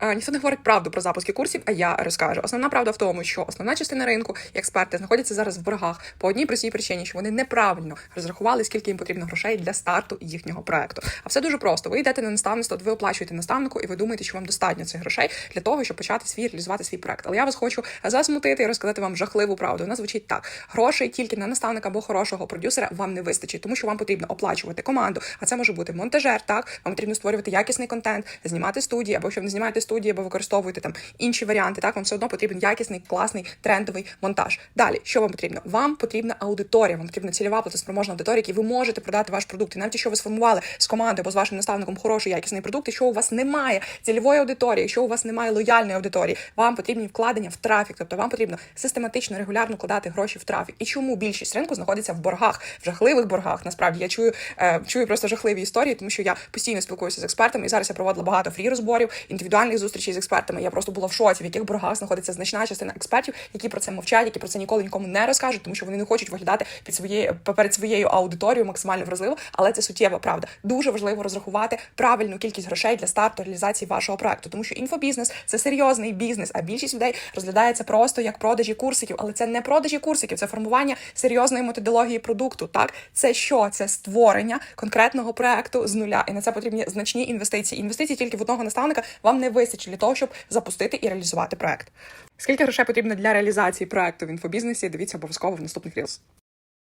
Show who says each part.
Speaker 1: Е, Ніхто не говорить правду про запуски курсів, а я розкажу. Основна правда в тому, що основна частина ринку і експерти знаходяться зараз в боргах по одній простій причині, що вони неправильно розрахували, скільки їм потрібно грошей для старту їхнього проекту. А все дуже просто. Ви йдете на наставництво, ви оплачуєте наставнику, і ви думаєте, що вам достатньо цих грошей для того, щоб почати свій реалізувати свій проект. Але я вас хочу засмутити і розказати вам жахливу правду. Вона звучить так: грошей тільки на наставника або хорошого продюсера вам не вистачить, тому що вам потрібно оплачувати команду. А це може бути монтажер. Так вам потрібно створювати якісний контент, знімати студії, або ви не знімаєте студії, або використовуєте там інші варіанти. Так вам все одно потрібен якісний, класний, трендовий монтаж. Далі, що вам потрібно? Вам потрібна аудиторія, вам потрібна цільова платоспроможна аудиторія, якій ви можете продати ваш продукт. І навіть якщо ви сформували з командою або з вашим наставником хороший якісний продукт, якщо у вас немає цільової аудиторії, якщо у вас немає лояльної аудиторії, вам потрібні вкладення в трафік, тобто вам потрібно систематично, регулярно вкладати гроші в трафік. І чому більшість ринку знаходиться в боргах, в жахливих боргах? Насправді я чую, е, чую просто жахливі історії, тому що я постійно спілкуюся з експертами, і зараз я проводила багато фрі розборів, індивідуальних зустрічей з експертами. Я просто була в шоці, в яких боргах знаходиться значна частина експертів, які про це мовчать, які про це ніколи нікому не розкажуть, тому що вони не хочуть виглядати під своєю перед своєю аудиторією максимально вразливо, але це суттєва правда. Дуже важливо розрахувати правильну кількість грошей для старту реалізації вашого проекту, тому що інфобізнес це серйозний бізнес, а більшість людей розглядає це просто як продажі курсиків, але це не продажі курсиків, це формування серйозної методології продукту. Так, це що? Це створення конкретного проекту з нуля, і на це потрібні значні інвестиції. Інвестиції тільки в одного наставника вам не вистачить для того, щоб запустити і реалізувати проект. Скільки грошей потрібно для реалізації проекту в інфобізнесі? Дивіться обов'язково в наступних рілс.